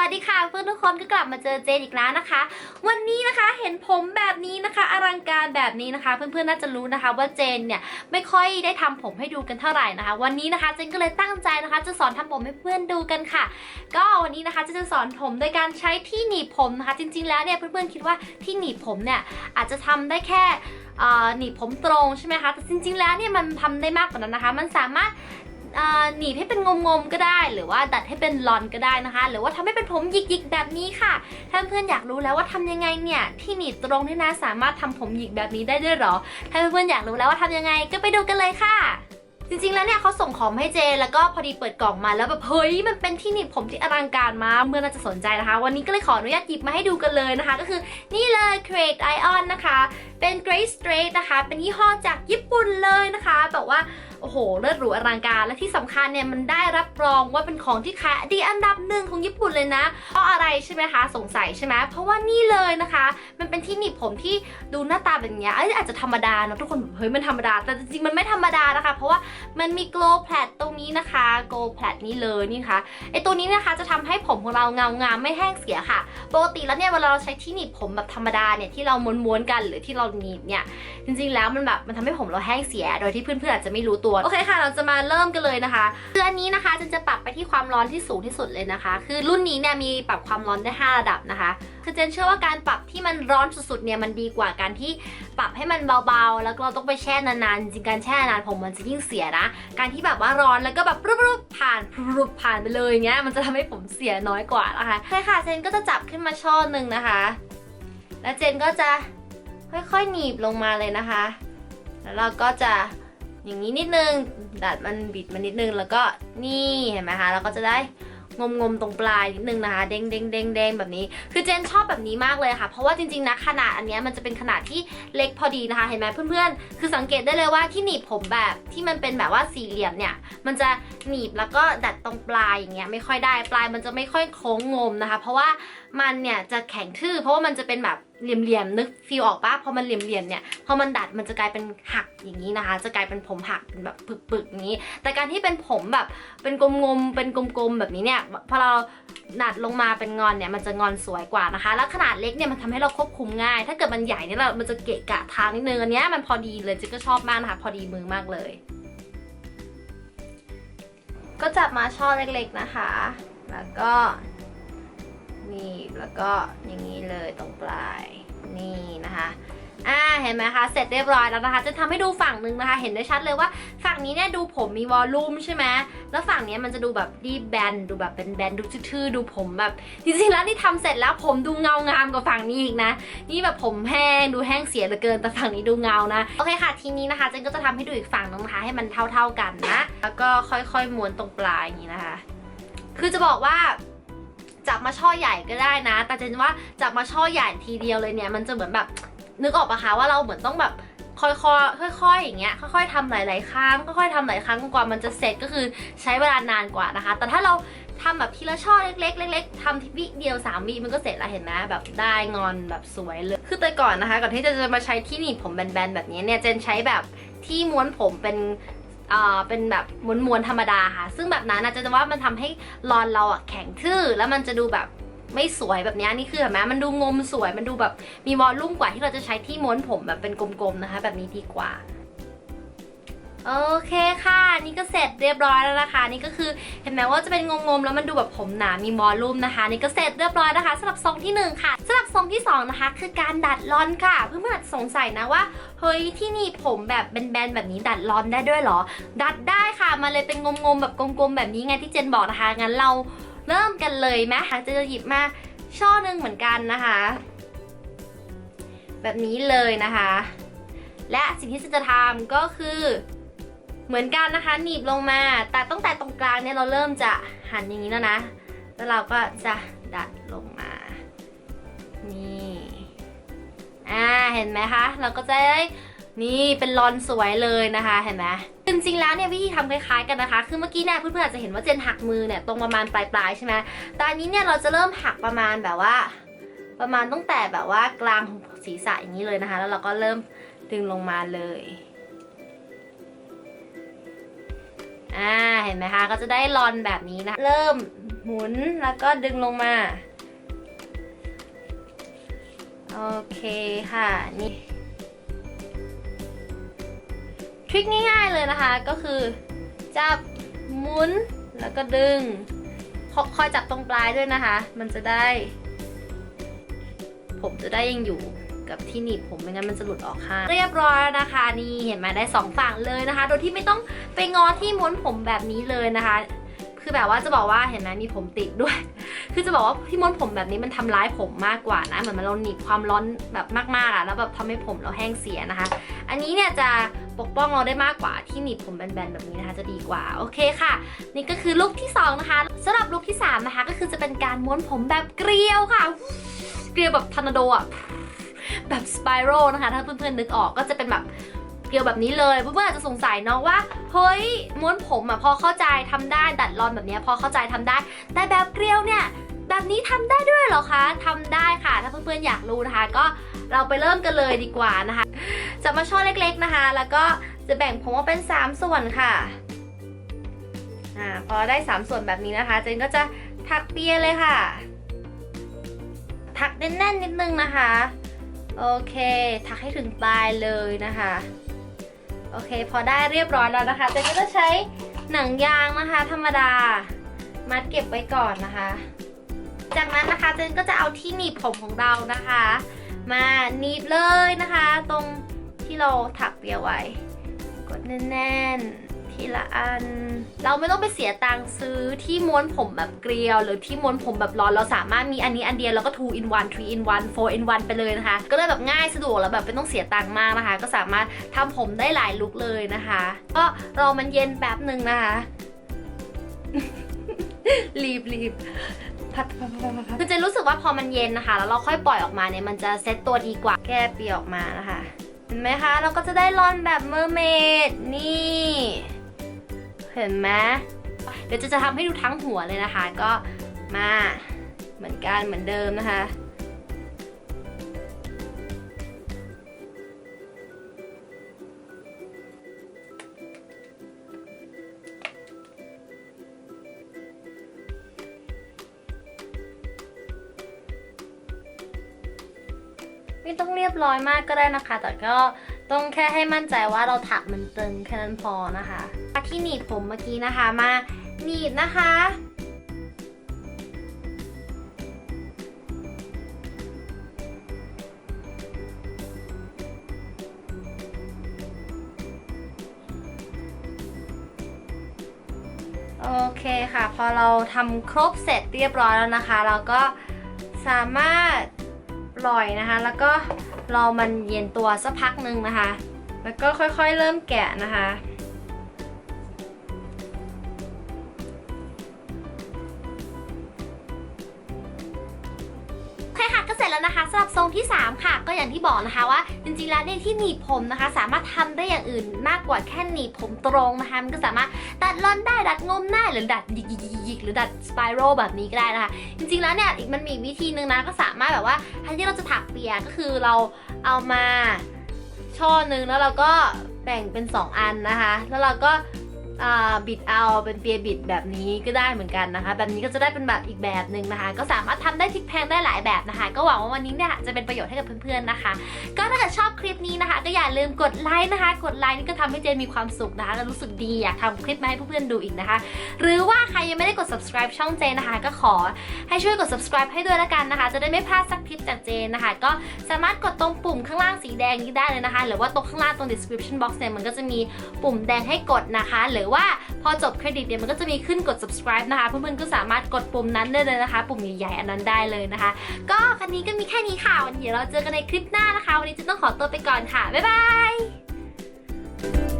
วัสดีค่ะเพื่อนทุกคนก็กลับมาเจอเจนอีกแล้วนะคะ วันนี้นะคะเห็นผมแบบนี้นะคะ อลังการแบบนี้นะคะ เพื่อนๆน่าจะรู้นะคะ ว่าเจนเนี่ยไม่ค่อยได้ทำผมให้ดูกันเท่าไหร่นะคะ วันนี้นะคะเจนก็เลยตั้งใจนะคะ จะสอนทำผมให้เพื่อนดูกันค่ะ ก็วันนี้นะคะเจนจะสอนผมโดยการใช้ที่หนีบผมนะคะ จริง ๆแล้วเนี่ยเพื่อนๆคิดว่าที่หนีบผมเนี่ยอาจจะทำได้แค่หนีบผมตรงใช่ไหมคะแต่จริงๆแล้วเนี่ยมันทำได้มากกว่านั้นนะคะ มันสามารถ หนีบให้เป็นงมๆก็ได้ หรือว่าดัดให้เป็นลอนก็ได้นะคะ หรือว่าทำให้เป็นผมหยิกๆแบบนี้ค่ะ ถ้าเพื่อนๆอยากรู้แล้วว่าทำยังไงเนี่ยที่หนีบตรงนี่นะสามารถทำผมหยิกแบบนี้ได้ด้วยหรอ ถ้าเพื่อนๆอยากรู้แล้วว่าทำยังไงก็ไปดูกันเลยค่ะจริงๆ แล้วเนี่ยเขาส่งของให้เจ แล้วก็พอดีเปิดกล่องมาแล้วแบบเฮ้ยมันเป็นที่หนีบผมที่อลังการมากเมื่อน่าจะสนใจนะคะ วันนี้ก็เลยขออนุญาตหยิบมาให้ดูกันเลยนะคะ ก็คือนี่เลย Create Ion นะคะ เป็น Great Straight นะคะ เป็นยี่ห้อจากญี่ปุ่นเลยนะคะแบบว่า โอ้โหเลิศหรูอลังการ และที่สำคัญเนี่ยมันได้รับรองว่าเป็นของที่ขายดีอันดับหนึ่งของญี่ปุ่นเลยนะ เพราะอะไรใช่ไหมคะ สงสัยใช่ไหมเพราะว่านี่เลยนะคะ มันเป็นที่หนีบผมที่ดูหน้าตาแบบเนี้ยอาจจะธรรมดาเนอะทุกคนเฮ้ยมันธรรมดา แต่จริงๆมันไม่ธรรมดานะคะ เพราะว่ามันมี glow plat ตรงนี้นะคะ glow plat นี้เลยนี่ค่ะไอตัวนี้นะคะจะทำให้ผมของเราเงางามไม่แห้งเสียค่ะปกติแล้วเนี่ยเวลาเราใช้ที่หนีบผมแบบธรรมดาเนี่ยที่เราม้วนๆกันหรือที่เราหนีบเนี่ยจริงๆแล้วมันแบบมันทำให้ผมเราแห้งเสีย โดยที่เพื่อนๆอาจจะไม่รู้ตัว โอเคค่ะ เราจะมาเริ่มกันเลยนะคะคืออันนี้นะคะจะจะปรับไปที่ความร้อนที่สูงที่สุดเลยนะคะ คือรุ่นนี้เนี่ยมีปรับความร้อนได้ 5 ระดับนะคะคือเจนเชื่อว่าการปรับที่มันร้อนสุดๆเนี่ยมันดีกว่าการที่ปรับให้มันเบาๆ แล้วเราต้องไปแช่นานๆจริงๆการแช่นานผมมันจะยิ่งเสียนะ การที่แบบว่าร้อนแล้วก็แบบรุบๆผ่านรุบๆผ่านไปเลยเงี้ยมันจะทำให้ผมเสียน้อยกว่านะคะใช่ค่ะเจนก็จะจับขึ้นมาช่อหนึ่งนะคะ แล้วเจนก็จะค่อยๆหนีบลงมาเลยนะคะ แล้วเราก็จะ อย่างนี้นิดนึงดัดมันบิดมานิดนึงแล้วก็นี่เห็นไหมคะเราก็จะได้งมงมตรงปลายนิดนึงนะคะเด้งเด้งเด้งเด้งแบบนี้ คือเจนชอบแบบนี้มากเลยค่ะ เพราะว่าจริงๆนะขนาดอันเนี้ยมันจะเป็นขนาดที่เล็กพอดีนะคะเห็นไหมเพื่อนๆ คือสังเกตได้เลยว่าที่หนีบผมแบบที่มันเป็นแบบว่าสี่เหลี่ยมเนี่ย มันจะหนีบแล้วก็ดัดตรงปลายอย่างเงี้ยไม่ค่อยได้ปลายมันจะไม่ค่อยโค้งงมนะคะ เพราะว่ามันเนี่ยจะแข็งทื่อเพราะว่ามันจะเป็นแบบ เหลี่ยมๆนึกฟีลออกปะพอมันเหลี่ยมๆเนี่ยพอมันดัดมันจะกลายเป็นหักอย่างนี้นะคะ จะกลายเป็นผมหักเป็นแบบปึกๆอย่างนี้ แต่การที่เป็นผมแบบเป็นกลมๆเป็นกลมๆแบบนี้เนี่ยพอเราดัดลงมาเป็นงอนเนี่ยมันจะงอนสวยกว่านะคะ แล้วขนาดเล็กเนี่ยมันทำให้เราควบคุมง่าย ถ้าเกิดมันใหญ่เนี่ยเรามันจะเกะกะทางนิดนึงอันเนี้ยมันพอดีเลยจิ๊กก็ชอบมากนะคะพอดีมือมากเลย ก็จับมาช่อเล็กๆนะคะ แล้วก็ นี่แล้วก็อย่างนี้เลยตรงปลายนี่นะคะอ่าเห็นไหมคะเสร็จเรียบร้อยแล้วนะคะ จะทำให้ดูฝั่งหนึ่งนะคะ เห็นได้ชัดเลยว่าฝั่งนี้เนี่ยดูผมมีวอลลุ่มใช่ไหมแล้วฝั่งนี้มันจะดูแบบดีแบนดูแบบเป็นแบนดูทื่อๆดูผมแบบจริงๆแล้วนี่ทำเสร็จแล้วผมดูเงางามกว่าฝั่งนี้อีกนะ นี่แบบผมแห้งดูแห้งเสียเหลือเกินแต่ฝั่งนี้ดูเงานะโอเคค่ะทีนี้นะคะเจนก็จะทำให้ดูอีกฝั่งนึงนะคะ ให้มันเท่า ๆกันนะ แล้วก็ค่อยๆม้วนตรงปลายอย่างนี้นะคะ คือจะบอกว่า จับมาช่อใหญ่ก็ได้นะ แต่เจนว่าจับมาช่อใหญ่ทีเดียวเลยเนี่ยมันจะเหมือนแบบนึกออกปะคะว่าเราเหมือนต้องแบบค่อยๆ ค่อยๆ อย่างเงี้ย ค่อยๆทำหลายๆ ครั้ง ค่อยๆทำหลายครั้งกว่ามันจะเสร็จก็คือใช้เวลานานกว่านะคะ แต่ถ้าเราทำแบบทีละช่อเล็ก ๆ เล็ก ๆทำทีวิเดียวสามวิมันก็เสร็จแล้วเห็นไหมแบบได้งอนแบบสวยเลย คือแต่ก่อนนะคะ ก่อนที่จะจะมาใช้ที่หนีบผมแบนๆ แบบนี้เนี่ย เจนใช้แบบที่ม้วนผมเป็น เป็นแบบม้วนๆธรรมดาค่ะ ซึ่งแบบนั้นอาจจะว่ามันทำให้รอนเราอะแข็งทื่อ แล้วมันจะดูแบบไม่สวยแบบนี้นี่คือเห็นไหมมันดูงมสวย มันดูแบบมีวอลลุ่มกว่าที่เราจะใช้ที่ม้วนผมแบบเป็นกลมๆนะคะ แบบนี้ดีกว่า โอเคค่ะ นี่ก็เสร็จเรียบร้อยแล้วนะคะ นี่ก็คือเห็นไหมว่าจะเป็นงงๆ แล้วมันดูแบบผมหนา มีวอลลุ่มนะคะ นี่ก็เสร็จเรียบร้อยนะคะสำหรับทรงที่หนึ่งค่ะสำหรับทรงที่สองนะคะ คือการดัดลอนค่ะ เพื่อนๆอาจสงสัยนะว่าเฮ้ยที่นี่ผมแบบแบนๆแบบนี้ดัดลอนได้ด้วยเหรอ ดัดได้ค่ะมันเลยเป็นงมๆแบบกลมๆแบบนี้ไงที่เจนบอกนะคะงั้นเราเริ่มกันเลยไหมคะจะหยิบมาช่อหนึ่งเหมือนกันนะคะ แบบนี้เลยนะคะ และสิ่งที่จะทำก็คือ เหมือนกันนะคะหนีบลงมา แต่ตั้งแต่ตรงกลางเนี่ยเราเริ่มจะหันอย่างนี้แล้วนะ แล้วเราก็จะดัดลงมา นี่อ่าเห็นไหมคะ เราก็จะได้นี่เป็นรอนสวยเลยนะคะเห็นไหมจริงๆแล้วเนี่ยวิธีทำคล้ายๆกันนะคะ คือเมื่อกี้เนี่ยเพื่อนๆอาจจะเห็นว่าเจนหักมือเนี่ยตรงประมาณปลายๆใช่ไหมแต่อันนี้เนี่ยเราจะเริ่มหักประมาณแบบว่า ประมาณตั้งแต่แบบว่ากลางของศีรษะอย่างนี้เลยนะคะ แล้วเราก็เริ่มดึงลงมาเลย อ่าเห็นไหมคะ ก็จะได้รอนแบบนี้นะ เริ่มหมุนแล้วก็ดึงลงมา โอเคค่ะนี่ทริคง่ายๆเลยนะคะก็คือจับหมุนแล้วก็ดึงคคอยจับตรงปลายด้วยนะคะ มันจะได้ ผมจะได้ยังอยู่ กับที่หนีบผมไม่งั้นมันจะหลุดออกข้างเรียบร้อยแล้วนะคะ นี่เห็นไหมได้สองฝั่งเลยนะคะ โดยที่ไม่ต้องไปงอที่ม้วนผมแบบนี้เลยนะคะ คือแบบว่าจะบอกว่าเห็นไหมมีผมติดด้วย คือจะบอกว่าที่ม้วนผมแบบนี้มันทำร้ายผมมากกว่านะ เหมือนมันเราหนีบความร้อนแบบมากๆอะแล้วแบบทำให้ผมเราแห้งเสียนะคะ อันนี้เนี่ยจะปกป้องเราได้มากกว่าที่หนีบผมแบนๆแบบนี้นะคะจะดีกว่าโอเคค่ะ นี่ก็คือลุคที่สองนะคะสำหรับลุคที่สามนะคะ ก็คือจะเป็นการม้วนผมแบบเกลียวค่ะ เกลียวแบบทอร์นาโดอะ แบบสไปรัลนะคะถ้าเพื่อนๆนึกออกก็จะเป็นแบบเกลียวแบบนี้เลยเพื่อนๆอาจจะสงสัยเนาะว่าเฮ้ยม้วนผมอะพอเข้าใจทำได้ดัดรอนแบบนี้พอเข้าใจทำได้ แต่แบบเกลียวเนี่ยแบบนี้ทำได้ด้วยเหรอคะทำได้ค่ะ ถ้าเพื่อนๆอยากรู้นะคะ ก็เราไปเริ่มกันเลยดีกว่านะคะจะมาช่อเล็กๆนะคะ แล้วก็จะแบ่งผมออกเป็น 3 ส่วนค่ะอ่าพอได้ 3 ส่วนแบบนี้นะคะเจนก็จะถักเปียเลยค่ะ ถักแน่นๆนิดนึงนะคะ โอเคถักให้ถึงปลายเลยนะคะ โอเค พอได้เรียบร้อยแล้วนะคะเจนก็จะใช้หนังยางนะคะ ธรรมดา มัดเก็บไว้ก่อนนะคะ จากนั้นนะคะเจนก็จะเอาที่หนีบผมของเรานะคะ มาหนีบเลยนะคะ ตรงที่เราถักเปียไว้ กดแน่นๆ ทีละอัน เราไม่ต้องไปเสียตังค์ซื้อที่ม้วนผมแบบเกลียว หรือที่ม้วนผมแบบร้อนเราสามารถมีอันนี้อันเดียวแล้วก็ 2 in 1 3 in 1 4 in 1 ไปเลยนะคะ ก็เลยแบบง่ายสะดวกแล้วแบบไม่ต้องเสียตังค์มากนะคะ ก็สามารถทำผมได้หลายลุคเลยนะคะ ก็รอมันเย็นแป๊บหนึ่งนะคะรีบรีบพัดพัดพัดพัดพัดคือเจะรู้สึกว่าพอมันเย็นนะคะ แล้วเราค่อยปล่อยออกมาเนี่ยมันจะเซ็ตตัวดีกว่าแก้เปียออกมานะคะ เห็นไหมคะ เราก็จะได้รอนแบบเมอร์เมดนี่ เห็นไหมเดี๋ยวจะจะทำให้ดูทั้งหัวเลยนะคะ ก็มาเหมือนกันเหมือนเดิมนะคะไม่ต้องเรียบร้อยมากก็ได้นะคะ แต่ก็ต้องแค่ให้มั่นใจว่าเราถักมันตึงแค่นั้นพอนะคะ ที่หนีบผมเมื่อกี้นะคะมาหนีบนะคะ โอเคค่ะ พอเราทำครบเสร็จเรียบร้อยแล้วนะคะ เราก็สามารถปล่อยนะคะ แล้วก็รอมันเย็นตัวสักพักหนึ่งนะคะ แล้วก็ค่อยๆเริ่มแกะนะคะ ที่ 3 ค่ะ ก็อย่างที่บอกนะคะว่า จริงๆแล้วเนี่ยที่หนีบผมนะคะ สามารถทำได้อย่างอื่นมากกว่าแค่หนีบผมตรงนะคะมันก็สามารถดัดร่อนได้ดัดงมได้หรือดัดหยิกๆหรือดัดสไปรัลแบบนี้ก็ได้นะคะ จริงๆแล้วเนี่ยมันมีวิธีหนึ่งนะก็สามารถแบบว่าแทนที่เราจะถักเปียก็คือเราเอามาช่อหนึ่งแล้วเราก็แบ่งเป็น 2 อันนะคะ แล้วเราก็ บิดเอาเป็นเปียบิดแบบนี้ก็ได้เหมือนกันนะคะ แบบนี้ก็จะได้เป็นแบบอีกแบบหนึ่งนะคะ ก็สามารถทำได้ทิกแพงได้หลายแบบนะคะ ก็หวังว่าวันนี้เนี่ยจะเป็นประโยชน์ให้กับเพื่อนๆนะคะ ก็ถ้าเกิดชอบคลิปนี้นะคะ ก็อย่าลืมกดไลค์นะคะ กดไลค์นี่ก็ทำให้เจนมีความสุขนะคะแล้วรู้สึกดีอยากทำคลิปมาให้เพื่อนๆดูอีกนะคะ หรือว่าใครยังไม่ได้กด subscribe ช่องเจนนะคะ ก็ขอให้ช่วยกด subscribe ให้ด้วยละกันนะคะ จะได้ไม่พลาดสักคลิปจากเจนนะคะ ก็สามารถกดตรงปุ่มข้างล่างสีแดงนี้ได้เลยนะคะ หรือว่าตรงข้างล่างตรง description box เนี่ยมันก็จะมีปุ่มแดงให้กดนะคะหรือว่าพอจบเครดิตเนี่ยมันก็จะมีขึ้นกด subscribe นะคะ เพื่อนๆก็สามารถกดปุ่มนั้นได้เลยนะคะ ปุ่มใหญ่ๆอันนั้นได้เลยนะคะ ก็คันนี้ก็มีแค่นี้ค่ะวันนี้เดี๋ยวเราเจอกันในคลิปหน้านะคะ วันนี้จะต้องขอตัวไปก่อนค่ะบ๊ายบาย